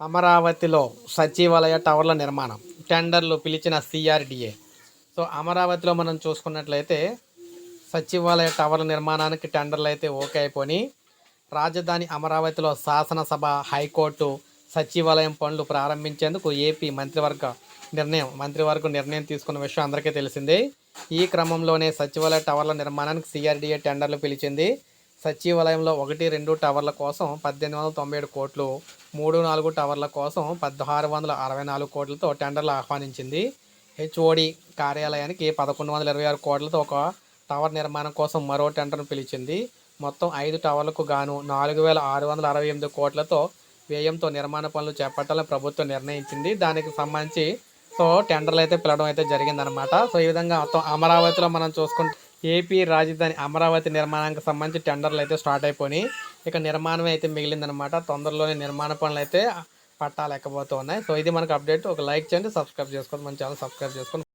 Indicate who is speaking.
Speaker 1: అమరావతిలో సచివాలయ టవర్ల నిర్మాణం టెండర్లు పిలిచిన సిఆర్డిఏ. సో అమరావతిలో మనం చూసుకున్నట్లయితే సచివాలయ టవర్ల నిర్మాణానికి టెండర్లు అయితే ఓకే అయిపోయి రాజధాని అమరావతిలో శాసనసభ హైకోర్టు సచివాలయం పనులు ప్రారంభించేందుకు ఏపీ మంత్రివర్గ నిర్ణయం మంత్రివర్గ నిర్ణయం తీసుకున్న విషయం అందరికీ తెలిసిందే. ఈ క్రమంలోనే సచివాలయ టవర్ల నిర్మాణానికి సిఆర్డిఏ టెండర్లు పిలిచింది. సచివాలయంలో ఒకటి రెండు టవర్ల కోసం పద్దెనిమిది వందల తొంభై ఏడు కోట్లు మూడు నాలుగు టవర్ల కోసం పదహారు వందల అరవై నాలుగు కోట్లతో టెండర్లు ఆహ్వానించింది. హెచ్ఓడి కార్యాలయానికి పదకొండు వందల ఇరవై ఆరు కోట్లతో ఒక టవర్ నిర్మాణం కోసం మరో టెండర్ను పిలిచింది. మొత్తం ఐదు టవర్లకు గాను నాలుగు వేల ఆరు వందల అరవై ఎనిమిది కోట్లతో వ్యయంతో నిర్మాణ పనులు చేపట్టాలని ప్రభుత్వం నిర్ణయించింది. దానికి సంబంధించి సో టెండర్లు అయితే పిలవడం అయితే జరిగిందనమాట సో ఈ విధంగా మొత్తం అమరావతిలో మనం చూసుకుంటే ఏపీ రాజధాని అమరావతి నిర్మాణానికి సంబంధించి టెండర్లు అయితే స్టార్ట్ అయిపోయి ఇక నిర్మాణం అయితే మిగిలిందనమాట తొందరలోనే నిర్మాణ పనులు అయితే పట్టాలు ఎక్కబోతున్నాయి సో ఇది మనకు అప్డేట్. ఒక లైక్ చేయండి సబ్స్క్రైబ్ చేసుకోండి. మన ఛానల్ సబ్స్క్రైబ్ చేసుకోండి.